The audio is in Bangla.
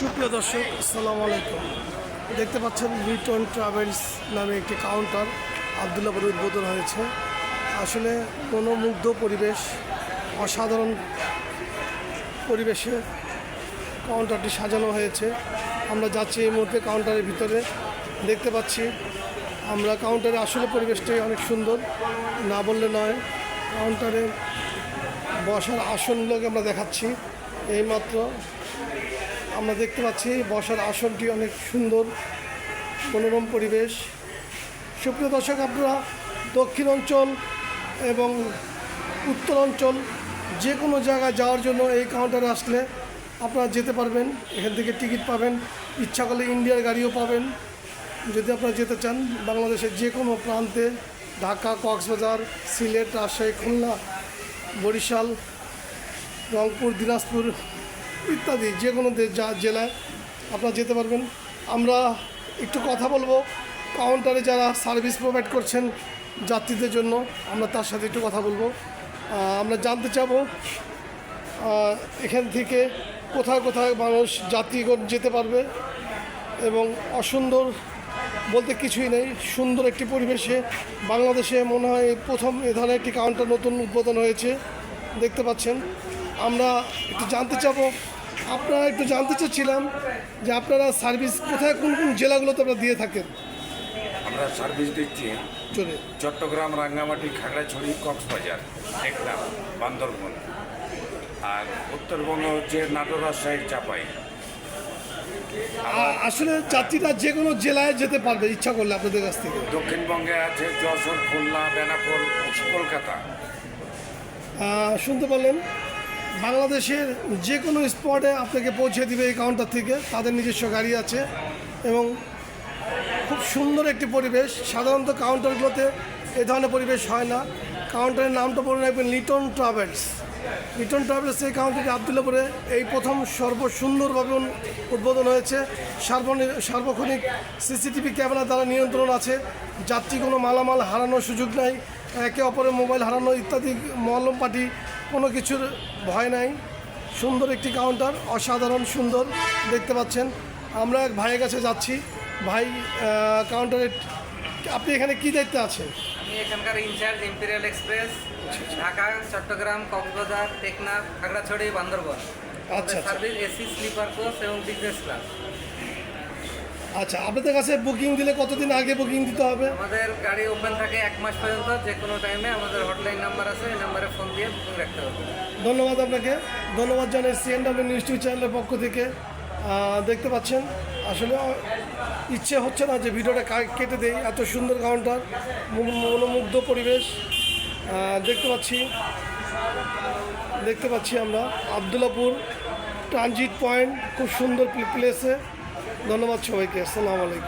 সুপ্রিয় দর্শক, আসসালামু আলাইকুম। দেখতে পাচ্ছেন লিটন ট্রাভেলস নামে একটি কাউন্টার আবদুল্লাপুর উদ্বোধন হয়েছে। আসলে কোনো মুগ্ধ পরিবেশ, অসাধারণ পরিবেশে কাউন্টারটি সাজানো হয়েছে। আমরা যাচ্ছি এই মুহূর্তে কাউন্টারের ভিতরে। দেখতে পাচ্ছি, আমরা কাউন্টারে আসলে পরিবেশটাই অনেক সুন্দর। না বললে নয় কাউন্টারে বসার আসনগুলোকে আমরা দেখাচ্ছি। এইমাত্র আমরা দেখতে পাচ্ছি, বসার আসনটি অনেক সুন্দর, মনোরম পরিবেশ। সুপ্রিয় দর্শক, আপনারা দক্ষিণ অঞ্চল এবং উত্তর অঞ্চল যে কোনো জায়গায় যাওয়ার জন্য এই কাউন্টারে আসলে আপনারা যেতে পারবেন। এখান থেকে টিকিট পাবেন, ইচ্ছা করলে ইন্ডিয়ার গাড়িও পাবেন। যদি আপনারা যেতে চান, বাংলাদেশের যে কোনো প্রান্তে, ঢাকা, কক্সবাজার, সিলেট, রাজশাহী, খুলনা, বরিশাল, রংপুর, দিনাজপুর ইত্যাদি, যে কোনো যা জেলায় আপনারা যেতে পারবেন। আমরা একটু কথা বলব কাউন্টারে যারা সার্ভিস প্রোভাইড করছেন যাত্রীদের জন্য, আমরা তার সাথে একটু কথা বলব। আমরা জানতে চাবো এখান থেকে কোথায় কোথায় মানুষ যাত্রীগণ যেতে পারবে এবং অসুন্দর বলতে কিছুই নেই, সুন্দর একটি পরিবেশে বাংলাদেশে মনে হয় প্রথম এ ধরনের একটি কাউন্টার নতুন উদ্বোধন হয়েছে। দেখতে পাচ্ছেন। আমরা একটু জানতে চাবো আপনারা একটু জানতে চাচ্ছিলাম যে আপনারা সার্ভিস কোথায় কোন কোন জেলাগুলোতে আপনারা দিয়ে থাকেন? আমরা সার্ভিস দিচ্ছি চলে। চট্টগ্রাম রাঙ্গামাটি খাগড়াছড়ি কক্সবাজার টেকনাফ বান্দরবন। আর উত্তরবঙ্গ হচ্ছে নাটোর রাজশাহীর চাপাই। আসলে যাত্রীরা যে কোনো জেলায় যেতে পারবে ইচ্ছা করলে আপনাদের কাছ থেকে। দক্ষিণবঙ্গে আছে যশোর খুলনা বেনাপুর কলকাতা। শুনতে পারলেন, বাংলাদেশের যে কোনো স্পটে আপনাকে পৌঁছে দিবে এই কাউন্টার থেকে। তাদের নিজস্ব গাড়ি আছে এবং খুব সুন্দর একটি পরিবেশ। সাধারণত কাউন্টারগুলোতে এ ধরনের পরিবেশ হয় না। কাউন্টারের নামটা বলে রাখবেন লিটন ট্রাভেলস লিটন ট্রাভেলস এই কাউন্টারটি আবদুল্লাপুরে এই প্রথম সর্বসুন্দরভাবে উদ্বোধন হয়েছে। সার্বক্ষণিক সিসিটিভি ক্যামেরা দ্বারা নিয়ন্ত্রণ আছে। যাত্রী কোনো মালামাল হারানোর সুযোগ নাই। একে অপরের মোবাইল হারানো ইত্যাদি মলম পাটি কোনো কিছুর ভয় নাই। সুন্দর একটি কাউন্টার অসাধারণ সুন্দর, দেখতে পাচ্ছেন। আমরা এক ভাইয়ের কাছে যাচ্ছি। ভাই কাউন্টারে আপনি এখানে কি দায়িত্বে আছেন? আমি এখানকার in charge imperial express Dhaka Chattogram Cox's Bazar Teknaf Khagrachhari Bandarban. আচ্ছা, আচ্ছা। সার্ভিস এসি স্লিপার কোচ এবং বিজনেস ক্লাস। আচ্ছা আপনাদের কাছে বুকিং দিলে কতদিন আগে বুকিং দিতে হবে? আমাদের গাড়ি ওপেন থাকে এক মাস পর্যন্ত যে কোনো টাইমে। আমাদের হটলাইন নাম্বার আছে এই নাম্বারে ফোন দিয়ে বুকিং রাখতে হবে। ধন্যবাদ আপনাকে। ধন্যবাদ জানাই সিএনডাব্লিউ নিউজ টিভি চ্যানেলের পক্ষ থেকে। দেখতে পাচ্ছেন আসলে ইচ্ছে হচ্ছে না যে ভিডিওটা কেটে দেই। এত সুন্দর কাউন্টার মনোমুগ্ধ পরিবেশ। দেখতে পাচ্ছি। দেখতে পাচ্ছি আমরা আবদুল্লাপুর ট্রানজিট পয়েন্ট, খুব সুন্দর প্লেসে ধন্যবাদ সবাইকে। আসসালামু আলাইকুম।